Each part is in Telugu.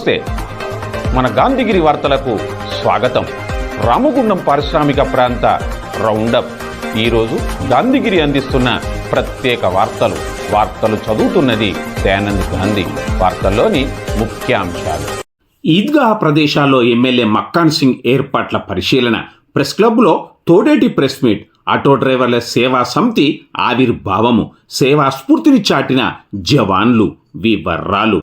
నమస్తే. మన గాంధీగిరి వార్తలకు స్వాగతం. రామగుండం పారిశ్రామిక ప్రాంత రౌండప్. ఈరోజు గాంధీగిరి అందిస్తున్న ప్రత్యేక వార్తలు. వార్తలు చదువుతున్నది దయానంద్ గాంధీ. వార్తల్లోని ముఖ్యాంశాలు. ఈద్గా ప్రదేశాల్లో ఎమ్మెల్యే మక్కాన్ సింగ్ ఏర్పాట్ల పరిశీలన. ప్రెస్ క్లబ్లో తోడేటి ప్రెస్ మీట్. ఆటో డ్రైవర్ల సేవా సమితి ఆవిర్భావము. సేవా స్ఫూర్తిని చాటిన జవాన్లు. వివర్రాలు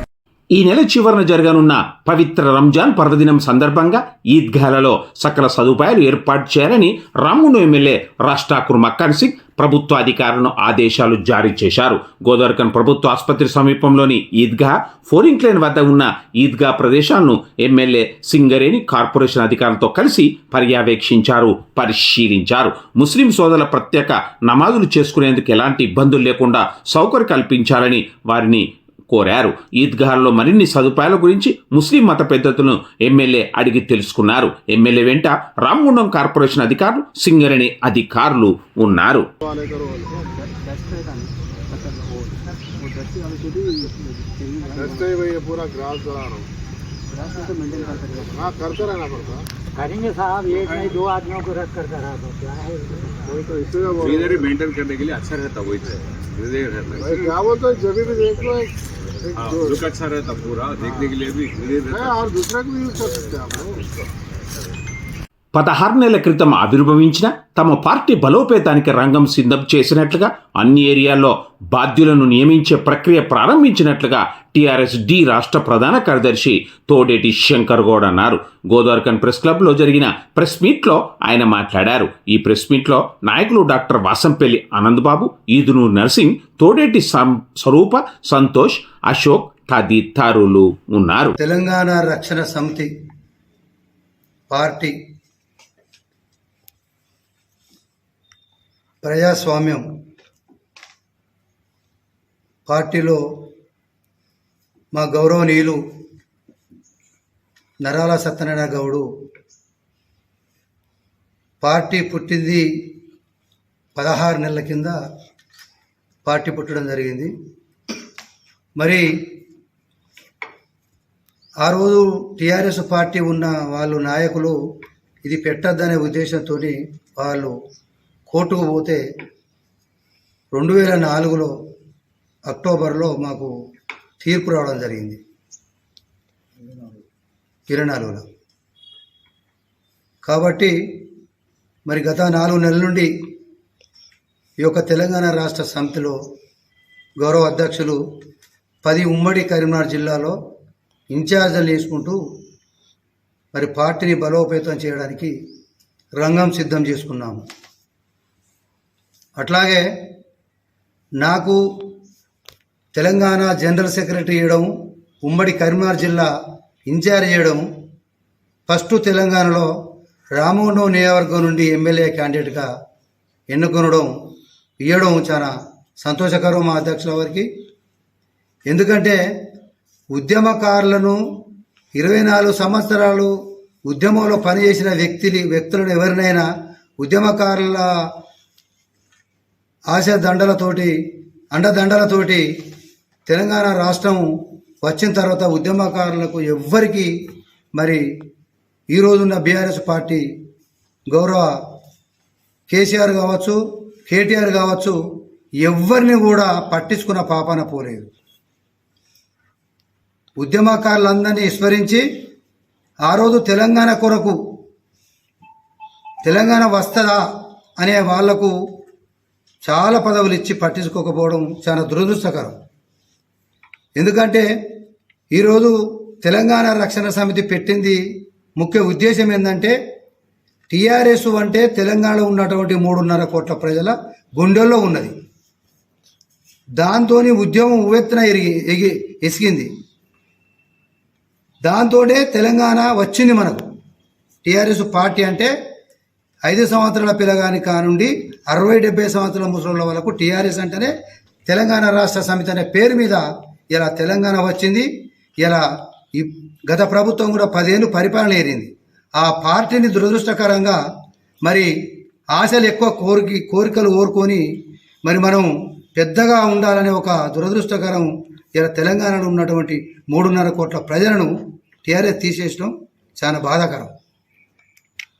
ఈ నెల చివరన జరగనున్న పవిత్ర రంజాన్ పర్వదినం సందర్భంగా ఈద్గాలలో సకల సదుపాయాలు ఏర్పాటు చేయాలని రామును ఎమ్మెల్యే రాజ్ మక్కన్ సింగ్ ప్రభుత్వ అధికారులను ఆదేశాలు జారీ చేశారు. గోదావరికన్ ప్రభుత్వ ఆసుపత్రి సమీపంలోని ఈద్గా ఫోరింగ్ లైన్ వద్ద ఉన్న ఈద్గా ప్రదేశాలను ఎమ్మెల్యే సింగరేణి కార్పొరేషన్ అధికారులతో కలిసి పర్యవేక్షించారు పరిశీలించారు. ముస్లిం సోదరుల ప్రత్యేక నమాజులు చేసుకునేందుకు ఎలాంటి ఇబ్బందులు లేకుండా సౌకర్యం కల్పించాలని వారిని కోరారు ఈద్గాహల్లో మరిన్ని సదుపాయాల గురించి ముస్లిం మత పెద్దలను ఎమ్మెల్యే అడిగి తెలుసుకున్నారు ఎమ్మెల్యే వెంట రామగుండం కార్పొరేషన్ అధికారులు సింగరేణి అధికారులు ఉన్నారు दस्ते में ये पूरा ग्रास चला रहा हूँ हाँ करते रहना पड़ता करेंगे साहब एक नहीं दो आदमियों को रख कर करा दो क्या है वही तो इसलिए बोल रहा ग्रीनरी मेंटेन करने के लिए अच्छा रहता वही ग्रीनरी हूँ। रहता भाई क्या बोलते हैं जब भी देख लो एक एक हाँ, जो- लुक अच्छा रहता पूरा देखने के लिए भी ग्रीनरी है रहता और दूसरा को भी यूज कर सकते हैं आप लोग పదహారు నెలల క్రితం ఆవిర్భవించిన తమ పార్టీ బలోపేతానికి రంగం సిద్ధం చేసినట్లుగా అన్ని ఏరియాల్లో బాధ్యులను నియమించే ప్రక్రియ ప్రారంభించినట్లుగా టీఆర్ఎస్ డి రాష్ట్ర ప్రధాన కార్యదర్శి తోడేటి శంకర్ గౌడ్ అన్నారు. గోదావరికన్ ప్రెస్ క్లబ్లో జరిగిన ప్రెస్ మీట్లో ఆయన మాట్లాడారు. ఈ ప్రెస్ మీట్లో నాయకులు డాక్టర్ వాసంపల్లి ఆనందబాబు ఈదునూరు నర్సింగ్ తోడేటి సం- స్వరూప సంతోష్ అశోక్ తదితరులు ఉన్నారు. తెలంగాణ రక్షణ సమితి పార్టీ ప్రజాస్వామ్యం పార్టీలో మా గౌరవనీయులు నరాల సత్యనారాయణ గౌడు పార్టీ పుట్టింది పదహారు నెలల కింద పార్టీ పుట్టడం జరిగింది. మరి ఆ రోజు టీఆర్ఎస్ పార్టీ ఉన్న వాళ్ళు నాయకులు ఇది పెట్టద్దనే ఉద్దేశంతో వాళ్ళు కోర్టుకు పోతే రెండు వేల నాలుగులో అక్టోబర్లో మాకు తీర్పు రావడం జరిగింది. ఇరవై నాలుగులో. కాబట్టి మరి గత నాలుగు నెలల నుండి ఈ యొక్క తెలంగాణ రాష్ట్ర సమితిలో గౌరవ అధ్యక్షులు పది ఉమ్మడి కరీంనగర్ జిల్లాలో ఇన్ఛార్జీలు తీసుకుంటూ మరి పార్టీని బలోపేతం చేయడానికి రంగం సిద్ధం చేసుకున్నాము. అట్లాగే నాకు తెలంగాణ జనరల్ సెక్రటరీ చేయడం ఉమ్మడి కరీంనగర్ జిల్లా ఇన్ఛార్జ్ చేయడం ఫస్ట్ తెలంగాణలో రామగుండం నియోజకవర్గం నుండి ఎమ్మెల్యే క్యాండిడేట్గా ఎన్నుకొనడం ఇవ్వడం చాలా సంతోషకరం మా అధ్యక్షుల వారికి. ఎందుకంటే ఉద్యమకారులను ఇరవై నాలుగు సంవత్సరాలు ఉద్యమంలో పనిచేసిన వ్యక్తిని వ్యక్తులను ఎవరినైనా ఉద్యమకారుల ఆశ దండలతోటి అండదండలతోటి తెలంగాణ రాష్ట్రం వచ్చిన తర్వాత ఉద్యమకారులకు ఎవ్వరికి మరి ఈ రోజున్న బీఆర్ఎస్ పార్టీ గౌరవ కేసీఆర్ కావచ్చు కేటీఆర్ కావచ్చు ఎవరిని కూడా పట్టించుకున్న పాపాన పోలేదు. ఉద్యమకారులందరినీ విస్మరించి ఆ రోజు తెలంగాణ కొరకు తెలంగాణ వస్తుందా అనే వాళ్ళకు చాలా పదవులు ఇచ్చి పట్టించుకోకపోవడం చాలా దురదృష్టకరం. ఎందుకంటే ఈరోజు తెలంగాణ రక్షణ సమితి పెట్టింది ముఖ్య ఉద్దేశం ఏంటంటే టీఆర్ఎస్ అంటే తెలంగాణలో ఉన్నటువంటి మూడున్నర కోట్ల ప్రజల గుండెల్లో ఉన్నది. దాంతో ఉద్యమం ఉవ్వెత్తున ఎరిగి ఎగి ఎసిగింది. దాంతోనే తెలంగాణ వచ్చింది మనకు. టీఆర్ఎస్ పార్టీ అంటే ఐదు సంవత్సరాల పిల్లగాని కానుండి అరవై డెబ్బై సంవత్సరాల ముసలి వాళ్ళకు టీఆర్ఎస్ అంటేనే తెలంగాణ రాష్ట్ర సమితి అనే పేరు మీద ఇలా తెలంగాణ వచ్చింది ఇలా ఈ గత ప్రభుత్వం కూడా పదేళ్ళు పరిపాలన ఏరింది. ఆ పార్టీని దురదృష్టకరంగా మరి ఆశలు ఎక్కువ కోరిక కోరికలు కోరుకొని మరి మనం పెద్దగా ఉండాలనే ఒక దురదృష్టకరం ఇలా తెలంగాణలో ఉన్నటువంటి మూడున్నర కోట్ల ప్రజలను టీఆర్ఎస్ తీసేసడం చాలా బాధాకరం.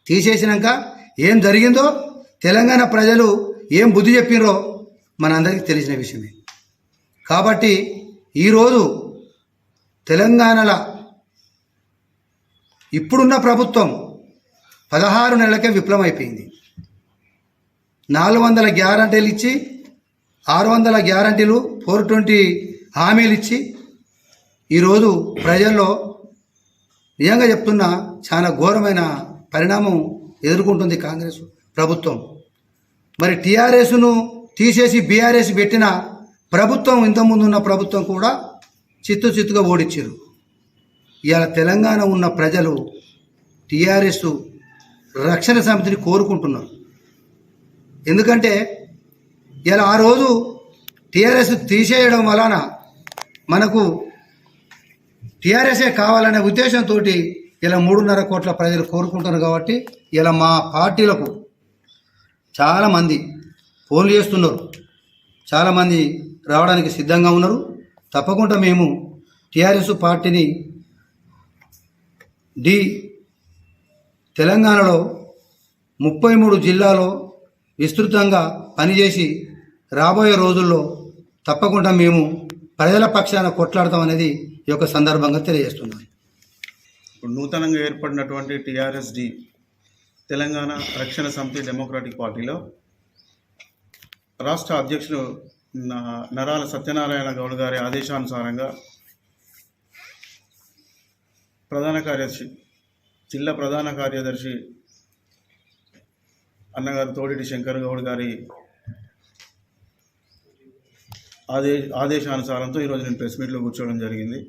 తీసేసినాక ఏం జరిగిందో తెలంగాణ ప్రజలు ఏం బుద్ధి చెప్పినరో మనందరికీ తెలిసిన విషయమే. కాబట్టి ఈరోజు తెలంగాణలో ఇప్పుడున్న ప్రభుత్వం పదహారు నెలలకే విఫలమైపోయింది అయిపోయింది నాలుగు వందల గ్యారంటీలు ఇచ్చి ఆరు వందల గ్యారంటీలు ఫోర్ ట్వంటీ హామీలు ఇచ్చి ఈరోజు ప్రజల్లో నిజంగా చెప్తున్నా చాలా ఘోరమైన పరిణామం ఎదుర్కొంటుంది కాంగ్రెస్ ప్రభుత్వం. మరి టీఆర్ఎస్ను తీసేసి బీఆర్ఎస్ పెట్టిన ప్రభుత్వం ఇంతకుముందు ఉన్న ప్రభుత్వం కూడా చిత్తు చిత్తుగా ఓడించారు. ఇవాళ తెలంగాణ ఉన్న ప్రజలు టీఆర్ఎస్ రక్షణ సమితిని కోరుకుంటున్నారు. ఎందుకంటే ఇలా ఆ రోజు టీఆర్ఎస్ తీసేయడం వలన మనకు టీఆర్ఎస్ఏ కావాలనే ఉద్దేశంతో ఇలా మూడున్నర కోట్ల ప్రజలు కోరుకుంటున్నారు కాబట్టి ఇలా మా పార్టీలకు చాలామంది ఫోన్లు చేస్తున్నారు. చాలామంది రావడానికి సిద్ధంగా ఉన్నారు. తప్పకుండా మేము టీఆర్ఎస్ పార్టీని డి తెలంగాణలో ముప్పై మూడు జిల్లాలో విస్తృతంగా పనిచేసి రాబోయే రోజుల్లో తప్పకుండా మేము ప్రజల పక్షాన కొట్లాడతాం అనేది ఈ యొక్క సందర్భంగా తెలియజేస్తున్నాను. ఇప్పుడు నూతనంగా ఏర్పడినటువంటి టీఆర్ఎస్డి తెలంగాణ రక్షణ సమితి డెమోక్రాటిక్ పార్టీలో రాష్ట్ర అధ్యక్షుడు నరాల సత్యనారాయణ గౌడ్ గారి ఆదేశానుసారంగా ప్రధాన కార్యదర్శి జిల్లా ప్రధాన కార్యదర్శి అన్నగారు తోడిటి శంకర్ గౌడ్ గారి ఆదే ఆదేశానుసారంతో ఈరోజు నేను ప్రెస్ మీట్లో కూర్చోవడం జరిగింది.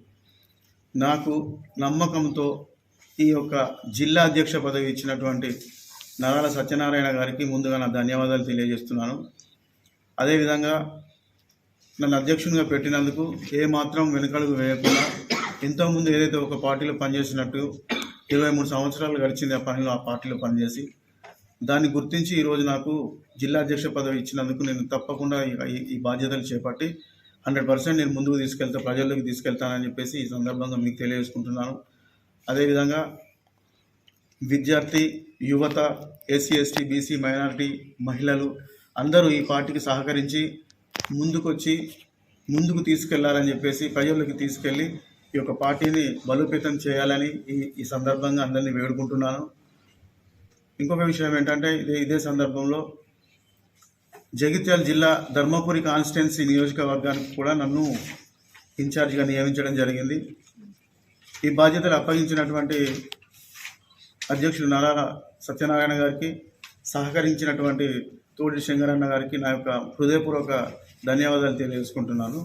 నాకు నమ్మకంతో ఈ యొక్క జిల్లా అధ్యక్ష పదవి ఇచ్చినటువంటి నరాల సత్యనారాయణ గారికి ముందుగా నా ధన్యవాదాలు తెలియజేస్తున్నాను. అదేవిధంగా నన్ను అధ్యక్షునిగా పెట్టినందుకు ఏ మాత్రం వెనుకడుగు వేయకుండా ఎంతోమంది ఏదైతే ఒక పార్టీలో పనిచేసినట్టు ఇరవై మూడు సంవత్సరాలు గడిచింది ఆ పనిలో ఆ పార్టీలో పనిచేసి దాన్ని గుర్తించి ఈరోజు నాకు జిల్లా అధ్యక్ష పదవి ఇచ్చినందుకు నేను తప్పకుండా ఈ- ఈ బాధ్యతలు చేపట్టి హండ్రెడ్ పర్సెంట్ నేను ముందుకు తీసుకెళ్తా ప్రజల్లోకి తీసుకెళ్తానని చెప్పేసి ఈ సందర్భంగా మీకు తెలియజేసుకుంటున్నాను. అదేవిధంగా విద్యార్థి యువత ఎస్సీ ఎస్టీ బీసీ మైనారిటీ మహిళలు అందరూ ఈ పార్టీకి సహకరించి ముందుకొచ్చి ముందుకు తీసుకెళ్ళాలని చెప్పేసి ప్రజల్లోకి తీసుకెళ్ళి ఈ యొక్క పార్టీని బలోపేతం చేయాలని ఈ ఈ సందర్భంగా అందరినీ వేడుకుంటున్నాను. ఇంకొక విషయం ఏంటంటే ఇదే ఇదే సందర్భంలో జగిత్యాల జిల్లా ధర్మపురి కాన్స్టిట్యున్సీ నియోజకవర్గానికి కూడా నన్ను ఇన్ఛార్జిగా నియమించడం జరిగింది. ఈ బాధ్యతలు అప్పగించినటువంటి అధ్యక్షుడు నారా సత్యనారాయణ గారికి సహకరించినటువంటి తోడి శంకరన్న గారికి నా యొక్క హృదయపూర్వక ధన్యవాదాలు తెలియజేసుకుంటున్నాను.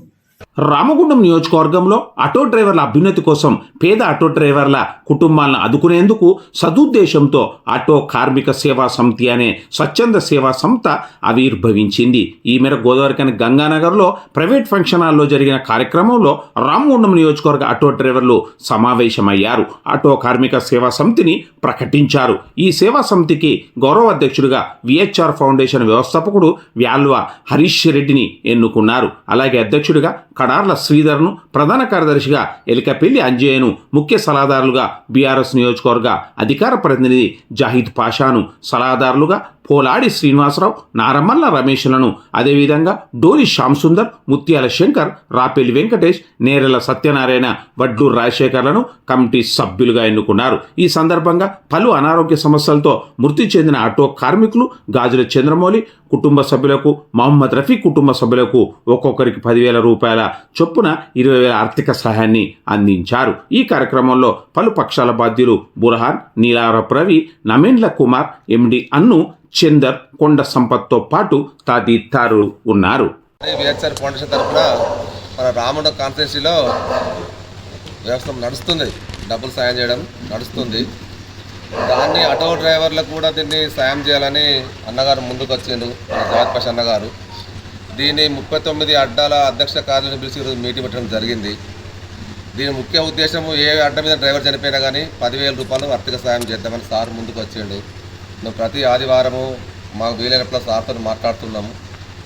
రామగుండం నియోజకవర్గంలో ఆటో డ్రైవర్ల అభ్యున్నతి కోసం పేద ఆటో డ్రైవర్ల కుటుంబాలను ఆదుకునేందుకు సదుద్దేశంతో ఆటో కార్మిక సేవా సమితి అనే స్వచ్ఛంద సేవా సంస్థ ఆవిర్భవించింది. ఈ మేర గోదావరికని గంగానగర్లో ప్రైవేట్ ఫంక్షన్ హాల్లో జరిగిన కార్యక్రమంలో రామగుండం నియోజకవర్గ ఆటో డ్రైవర్లు సమావేశమయ్యారు. ఆటో కార్మిక సేవా సమితిని ప్రకటించారు. ఈ సేవా సమితికి గౌరవ అధ్యక్షుడిగా విహెచ్ఆర్ ఫౌండేషన్ వ్యవస్థాపకుడు వ్యాల్వ హరీష్ రెడ్డిని ఎన్నుకున్నారు. అలాగే అధ్యక్షుడిగా కడార్ల శ్రీధర్ను ప్రధాన కార్యదర్శిగా ఎలికపల్లి అంజయ్యను ముఖ్య సలహాదారులుగా బీఆర్ఎస్ నియోజకవర్గ అధికార ప్రతినిధి జాహిద్ పాషాను సలహాదారులుగా పోలాడి శ్రీనివాసరావు నారమల్ల రమేష్లను అదేవిధంగా డోలి శ్యామ్ సుందర్ ముత్యాల శంకర్ రాపెల్లి వెంకటేష్ నేరెల సత్యనారాయణ వడ్లూరు రాజశేఖర్లను కమిటీ సభ్యులుగా ఎన్నుకున్నారు. ఈ సందర్భంగా పలు అనారోగ్య సమస్యలతో మృతి చెందిన ఆటో కార్మికులు గాజుల చంద్రమౌళి కుటుంబ సభ్యులకు మహమ్మద్ రఫీ కుటుంబ సభ్యులకు ఒక్కొక్కరికి పదివేల రూపాయల చొప్పున ఇరవై వేల ఆర్థిక సహాయాన్ని అందించారు. ఈ కార్యక్రమంలో పలు పక్షాల బాధ్యులు బుర్హాన్ నీలారప్ రవి నమేండ్ల కుమార్ ఎండి అన్ను చందర్ కొండ సంపత్తో పాటు తదితరులు ఉన్నారు. విహెచ్ఆర్ ఫౌండేషన్ తరఫున మన రామగుండం కాన్స్టిట్యున్సీలో వ్యవస్థ నడుస్తుంది. డబ్బులు సాయం చేయడం నడుస్తుంది. దాన్ని ఆటో డ్రైవర్లకు కూడా దీన్ని సాయం చేయాలని అన్నగారు ముందుకు వచ్చిండు జగత్ అన్నగారు దీన్ని ముప్పై తొమ్మిది అడ్డాల అధ్యక్ష కార్యాలయం పిలిచి ఈరోజు మీటింగ్ పెట్టడం జరిగింది. దీని ముఖ్య ఉద్దేశం ఏ అడ్డ మీద డ్రైవర్ చనిపోయినా కానీ పదివేల రూపాయలు ఆర్థిక సాయం చేద్దామని సార్ ముందుకు వచ్చిండు. మేము ప్రతి ఆదివారము మాకు వీలైనప్పుడు సార్తో మాట్లాడుతున్నాము.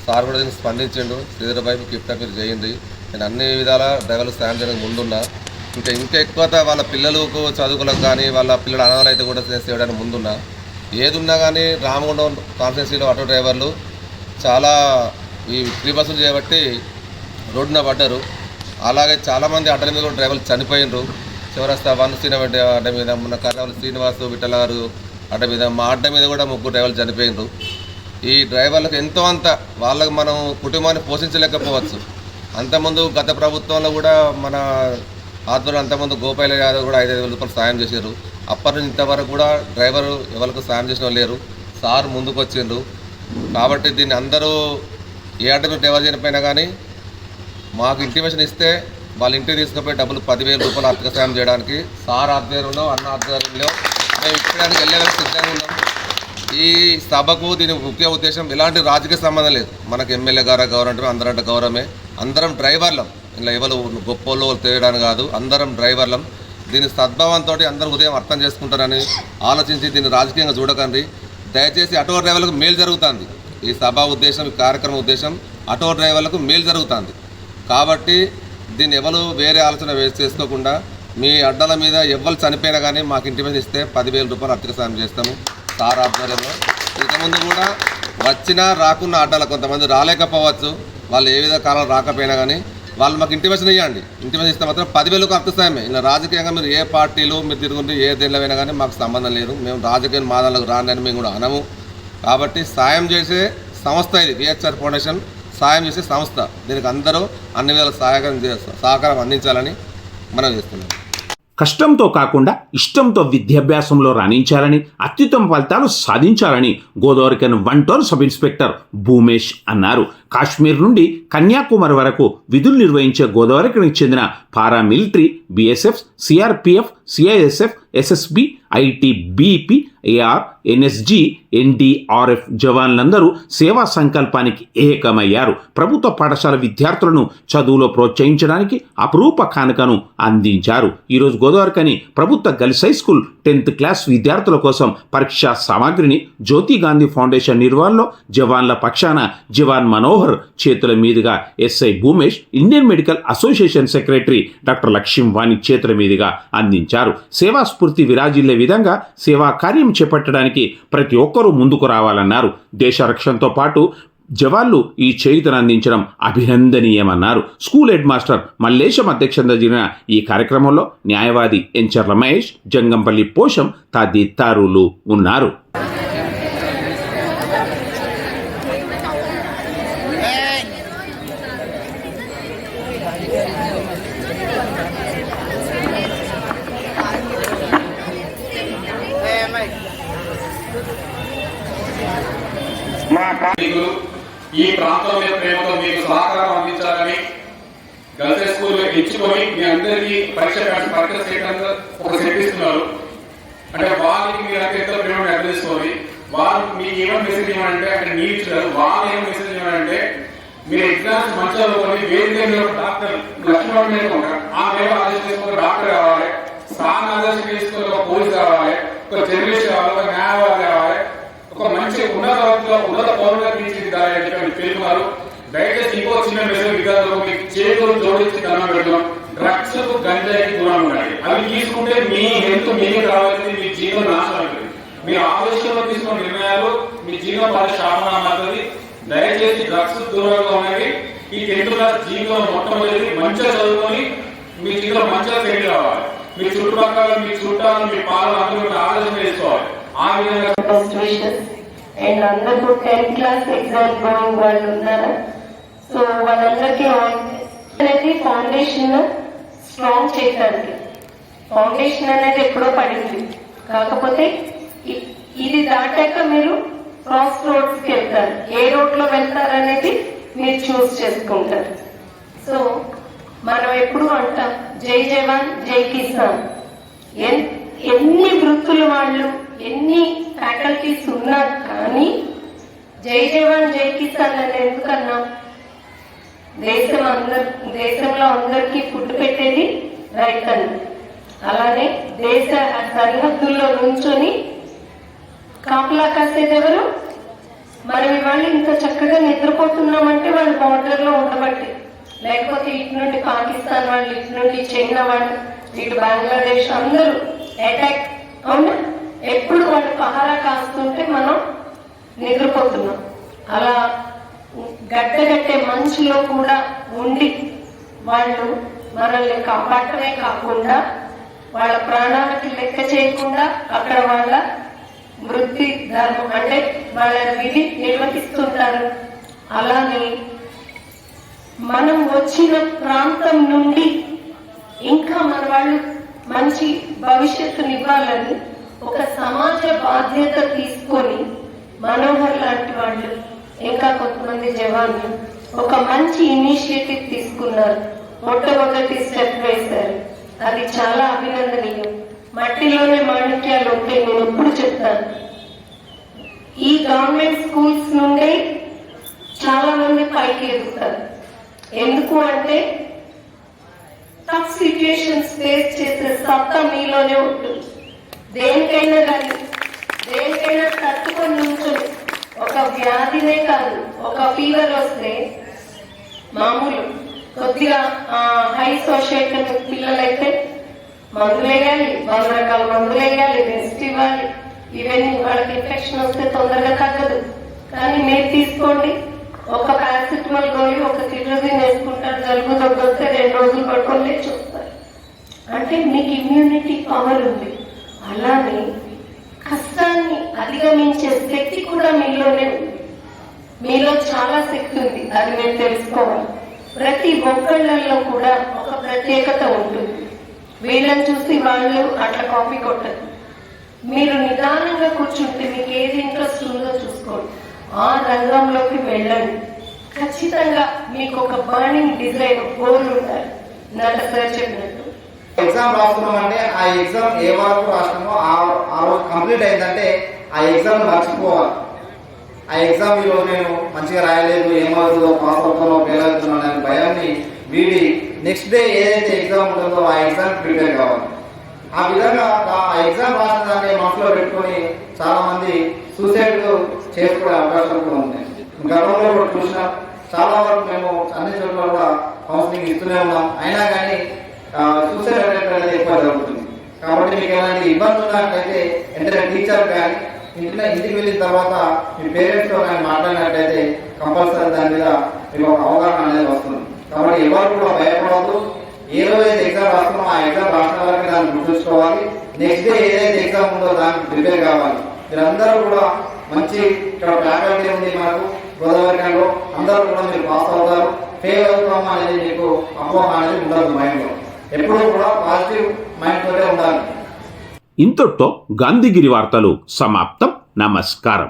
సార్ కూడా దీన్ని స్పందించిండు. శ్రీధరబాయి మీకు గిఫ్ట్ మీరు చేయండి. నేను అన్ని విధాల డ్రైవర్లు సాయం చేయడానికి ముందున్నా. ఇంకా ఇంకా ఎక్కువ వాళ్ళ పిల్లలకు చదువులకు కానీ వాళ్ళ పిల్లల అనాథాలు అయితే కూడా చేయడానికి ముందున్నా. ఏది ఉన్నా కానీ రామగుండం కాన్స్టిట్యున్సీలో ఆటో డ్రైవర్లు చాలా ఈ ఫ్రీ బస్సులు చేయబట్టి రోడ్డున పడ్డారు. అలాగే చాలామంది అడ్డల మీద కూడా డ్రైవర్లు చనిపోయినరు. చివరస్తా వన్ శ్రీనివాస్ అడ్డ మీద మొన్న కర్నూలు శ్రీనివాసు విఠల గారు అడ్డ మీద మా అడ్డ మీద కూడా ముగ్గురు డ్రైవర్లు చనిపోయినరు. ఈ డ్రైవర్లకు ఎంతో అంత వాళ్ళకి మనం కుటుంబాన్ని పోషించలేకపోవచ్చు. అంతకుముందు గత ప్రభుత్వంలో కూడా మన ఆధ్వర్యంలో అంతకుముందు గోపాల యాదవ్ కూడా ఐదు వేల రూపాయలు సాయం చేశారు. అప్పటి నుంచి ఇంతవరకు కూడా డ్రైవర్ ఎవరికి సాయం చేసిన వాళ్ళు లేరు. సార్ ముందుకు వచ్చిండ్రు కాబట్టి దీన్ని అందరూ ఏ అడ్డను డ్రైవర్ చనిపోయినా కానీ మాకు ఇంటిమేషన్ ఇస్తే వాళ్ళ ఇంటికి తీసుకుపోయి డబ్బులు పదివేల రూపాయలు ఆర్థిక సాయం చేయడానికి సార్ ఆధ్వర్యంలో అన్న ఆధ్వర్యంలో మేము ఇప్పటికి వెళ్ళేందుకు సిద్ధంగా ఉన్నాం ఈ సభకు దీని ముఖ్య ఉద్దేశం ఎలాంటి రాజకీయ సంబంధం లేదు. మనకు ఎమ్మెల్యే గారు గౌరవం అంటే అందరంటే గౌరవమే. అందరం డ్రైవర్లం. ఇలా ఎవరు గొప్పలో తెలియడానికి కాదు. అందరం డ్రైవర్లం. దీని సద్భావంతో అందరూ ఉదయం అర్థం చేసుకుంటారని ఆలోచించి దీన్ని రాజకీయంగా చూడకండి. దయచేసి అటువంటి డ్రైవర్లకు మేలు జరుగుతుంది. ఈ సభ ఉద్దేశం ఈ కార్యక్రమం ఉద్దేశం ఆటో డ్రైవర్లకు మేలు జరుగుతుంది. కాబట్టి దీన్ని ఎవరు వేరే ఆలోచన వేస్ట్ చేసుకోకుండా మీ అడ్డల మీద ఎవరు చనిపోయినా కానీ మాకు ఇంటి మీద ఇస్తే పదివేల రూపాయలు ఆర్థిక సాయం చేస్తాము. సార్ ఆధ్వర్యంలో ఇంతకుముందు కూడా వచ్చినా రాకున్న అడ్డాలు కొంతమంది రాలేకపోవచ్చు. వాళ్ళు ఏ విధ కాలం రాకపోయినా కానీ వాళ్ళు మాకు ఇంటిమేషన్ ఇవ్వండి ఇంటిమేషన్ ఇస్తే మాత్రం పదివేలకు అర్థసాయమే ఇలా రాజకీయంగా మీరు ఏ పార్టీలు మీరు తిరుగుంటే ఏ దేనిలో కానీ మాకు సంబంధం లేదు. మేము రాజకీయ మాదాలకు రానని మేము కూడా అనము. కాబట్టి సాయం చేసే సంస్థ ఇది విహెచ్ఆర్ ఫౌండేషన్ సాయం చేసే సంస్థ. దీనికి అందరూ అన్ని విధాల సహకారం సహకారం అందించాలని మనం చేస్తున్నాం. కష్టంతో కాకుండా ఇష్టంతో విద్యాభ్యాసంలో రాణించాలని అత్యుత్తమ ఫలితాలు సాధించాలని Godavarikhani one town sub inspector Bhumesh అన్నారు. కాశ్మీర్ నుండి కన్యాకుమారి వరకు విధులు నిర్వహించే గోదావరికి చెందిన paramilitary BSF CRPF CISF SSB IT BP AR NSG NDRF జవాన్లందరూ సేవా సంకల్పానికి ఏకమయ్యారు. ప్రభుత్వ పాఠశాల విద్యార్థులను చదువులో ప్రోత్సహించడానికి అపురూప కానుకను అందించారు. ఈరోజు గోదావరికని ప్రభుత్వ girls high school tenth class విద్యార్థుల కోసం పరీక్షా సామాగ్రిని జ్యోతి గాంధీ ఫౌండేషన్ నిర్వహణలో జవాన్ల పక్షాన జవాన్ మనోహర్ చేతుల మీదుగా SI Bhumesh Indian medical association secretary doctor Lakshmivani చేతుల మీదుగా అందించారు. సేవా స్ఫూర్తి విరాజిల్లే విధంగా సేవా కార్యం చేపట్టడానికి ప్రతి ఒక్కరూ ముందుకు రావాలన్నారు. దేశ రక్షణతో పాటు జవాన్లు ఈ చేయుతను అందించడం అభినందనీయమన్నారు. స్కూల్ హెడ్ మాస్టర్ మల్లేశం అధ్యక్షతన జరిగిన ఈ కార్యక్రమంలో న్యాయవాది ఎన్చర్ రమేష్ జంగంపల్లి పోషం తదితరులు ఉన్నారు మీకు ఈ ప్రాంతం మీద ప్రేమతో మీకు సహకారం అందించాలని గర్ల్స్ స్కూల్ ఇచ్చుకొని మీ అందరికీ పరీక్ష పరీక్ష చేయడానికి ఒక సెట్ ఇస్తున్నారు. అంటే వాళ్ళకి మీరు అంటే ఎంతో ప్రేమ అర్థించుకొని వాళ్ళు మీకు ఏమైనా మెసేజ్ ఇవ్వాలంటే అంటే మీరు ఇచ్చారు. వాళ్ళు ఏమైనా మెసేజ్ ఇవ్వాలంటే మీరు ఎగ్జామ్స్ మంచిగా చదువుకొని వేరే డాక్టర్ లక్ష్మణ్ ఒక ఆ మేము ఆలోచన చేసుకుని డాక్టర్ కావాలి. సార్ ఆలోచన చేసుకుని ఒక పోలీస్ కావాలి. ఒక జర్నలిస్ట్ కావాలి. ఒక న్యాయవాది కావాలి. ఒక మంచి ఉన్నత వర్గంలో ఉన్నత పౌరులుగా తీర్చిదిద్దాలని చెప్పి పేర్కొన్నారు దయచేసి ఇంకో చిన్న మెసేజ్ విద్యార్థులు మీకు చేతులు జోడించి దండం పెడతాం డ్రగ్స్కు గంజాయికి దూరం ఉండాలి అవి తీసుకుంటే మీ హెల్త్ మీకే రావాల్సింది మీ జీవన నాశనం అవుతుంది మీ ఆలోచనలో తీసుకున్న నిర్ణయాలు మీ జీవనం బాగా శాపన మారుతుంది దయచేసి డ్రగ్స్ దూరంగా ఉన్నది ఈ టెన్త్ క్లాస్ జీవితం మొట్టమొదటి మంచిగా చదువుకొని మీ జీవితం మంచిగా సెటిల్ రావాలి. మీ చుట్టుపక్కల మీ చుట్టాలు మీ పాలన అందరూ ఆ విధంగా అండ్ అందరూ టెన్త్ క్లాస్ ఎగ్జామ్ గోయింగ్ వాళ్ళు ఉన్నారు? సో వాళ్ళందరికీ అనేది ఫౌండేషన్ స్ట్రాంగ్ చేయడానికి ఫౌండేషన్ అనేది ఎప్పుడో పడింది. కాకపోతే ఇది దాటాక మీరు క్రాస్ రోడ్స్కి వెళ్తారు. ఏ రోడ్లో వెళ్తారు అనేది మీరు చూస్ చేసుకుంటారు. సో మనం ఎప్పుడు అంటాం జై జవాన్ జై కిసాన్. ఎన్ని వృత్తులు వాళ్ళు ఎన్ని ఫ్యాకల్టీస్ ఉన్నా కానీ జై జవాన్ జై కిసాన్ అని ఎందుకన్నా? దేశం అందరు దేశంలో అందరికీ ఫుడ్ పెట్టేది రైతన్ను అలానే దేశ సరిహద్దుల్లో నుంచొని కాపలా కాసేది ఎవరు? మనం ఇవాళ ఇంత చక్కగా నిద్రపోతున్నామంటే వాళ్ళు బార్డర్లో ఉండబట్టి. లేకపోతే ఇటు నుండి పాకిస్తాన్ వాళ్ళు ఇటు నుండి చైనా వాళ్ళు ఇటు బంగ్లాదేశ్ అందరూ అటాక్ అవునా? ఎప్పుడు వాళ్ళు పహారా కాస్తుంటే మనం నిద్రపోతున్నాం. అలా గడ్డగట్టే మంచులో కూడా ఉండి వాళ్ళు మనల్ని కాపాడటమే కాకుండా వాళ్ళ ప్రాణాలకి లెక్క చేయకుండా అక్కడ వాళ్ళ వృత్తి ధర్మం అంటే వాళ్ళ విధి నిర్వహిస్తుంటారు అలానే మనం వచ్చిన ప్రాంతం నుండి ఇంకా మన వాళ్ళు మంచి భవిష్యత్తునివ్వాలని ఇవ్వాలని ఒక సమాజ బాధ్యత తీసుకొని మనోహర్ లాంటి వాళ్ళు ఇంకా కొంతమంది జవాన్లు ఒక మంచి ఇనిషియేటివ్ తీసుకున్నారు. మొట్టమొదటి స్టెప్ వేశారు. అది చాలా అభినందనీయం. మట్టిలోనే మాణిక్యాలు ఉంటే నేను ఎప్పుడు చెప్తాను. ఈ గవర్నమెంట్ స్కూల్స్ నుండే చాలా మంది పైకి ఎదుగుతారు. ఎందుకు అంటే టఫ్ సిచ్యుయేషన్స్ ఫేస్ చేసే సత్తా మీలోనే ఉంటుంది. దేనికైనా కానీ దేనికైనా తట్టుకొని నుంచుని ఒక వ్యాధినే కాదు ఒక ఫీవర్ వస్తే మామూలు కొద్దిగా హై సోషల్ పిల్లలైతే మందులు వేయాలి వంద రకాల మందులు వేయాలి రెస్ట్ ఇవ్వాలి. ఇవన్నీ వాళ్ళకి ఇన్ఫెక్షన్ వస్తే తొందరగా తగ్గదు. కానీ మీరు తీసుకోండి. ఒక పారాసిటమాల్ గోళి ఒక సిట్రజిన్ వేసుకుంటారు జలుబు దగ్గర వస్తే రెండు రోజులు పట్టుకొని లేచి వస్తారు. అంటే మీకు ఇమ్యూనిటీ పవర్ ఉంది. అలానే కష్టాన్ని అధిగమించే శక్తి కూడా మీలోనే మీలో చాలా శక్తి ఉంది అది మీరు తెలుసుకోవాలి. ప్రతి ఒక్కళ్ళల్లో కూడా ఒక ప్రత్యేకత ఉంటుంది. వీళ్ళని చూసి వాళ్ళు అట్లా కాపీ కొట్టదు మీరు నిదానంగా కూర్చుంటే మీకు ఏది ఇంట్రెస్ట్ ఉందో చూసుకోండి. ఆ రంగంలోకి వెళ్ళండి. ఖచ్చితంగా మీకు ఒక బర్నింగ్ డిజైన్ గోల్ ఉండాలి. నట సార్ చెప్పినట్టు ఎగ్జామ్ రాస్తున్నాం అంటే ఆ ఎగ్జామ్ ఏ వరకు రాసినామో ఆ రోజు కంప్లీట్ అయిందంటే ఆ ఎగ్జామ్ మర్చిపోవాలి. ఆ ఎగ్జామ్ ఈరోజు నేను మంచిగా రాయలేదు ఏమవుతుందో పాస్ అవుతానో ఫెయిల్ అవుతానో అనే భయాన్ని వీడి నెక్స్ట్ డే ఏదైతే ఎగ్జామ్ ఉంటుందో ఆ ఎగ్జామ్ ప్రిపేర్ కావాలి. ఆ విధంగా ఆ ఎగ్జామ్ రాసిన దాన్ని మనసులో పెట్టుకొని చాలా మంది సూసైడ్ చేసుకునే అవకాశం కూడా ఉంది గతంలో కూడా చూసినాం చాలా వరకు మేము అన్ని చోట్ల కూడా కౌన్సిలింగ్ ఇస్తూనే ఉన్నాం. అయినా కానీ సూసైడ్ అటెంప్ట్ అనేది ఎక్కువ జరుగుతుంది. కాబట్టి మీకు ఎలాంటి ఇబ్బంది ఉన్నట్లయితే వెంటనే టీచర్ కానీ ఇంట్లో ఇంటికి వెళ్ళిన తర్వాత మీ పేరెంట్స్తో కానీ మాట్లాడినట్లయితే కంపల్సరీ దాని మీద మీకు ఒక అవగాహన అనేది వస్తుంది. కాబట్టి ఎవరు కూడా భయపడవద్దు ఏ రోజు అయితే ఎగ్జామ్ రాస్తున్నామో ఆ ఎగ్జామ్ రాసిన వరకు దాన్ని గుర్తుంచుకోవాలి. నెక్స్ట్ డే ఏదైతే ఎగ్జామ్ ఉందో దానికి ప్రిపేర్ కావాలి. మీరందరూ కూడా మంచి ఇక్కడ ఫ్యాకల్టీ ఉంది మనకు గోదావరిలో అందరూ కూడా మీరు పాస్ అవుతారు. ఫెయిల్ అవుతామా అనేది మీకు అపోహ అనేది ఉండదు మైండ్లో ఎప్పుడూ కూడా పాజిటివ్ మైండ్ తోటే ఉండాలి. ఇంతటితో గాంధీగిరి వార్తలు సమాప్తం. నమస్కారం.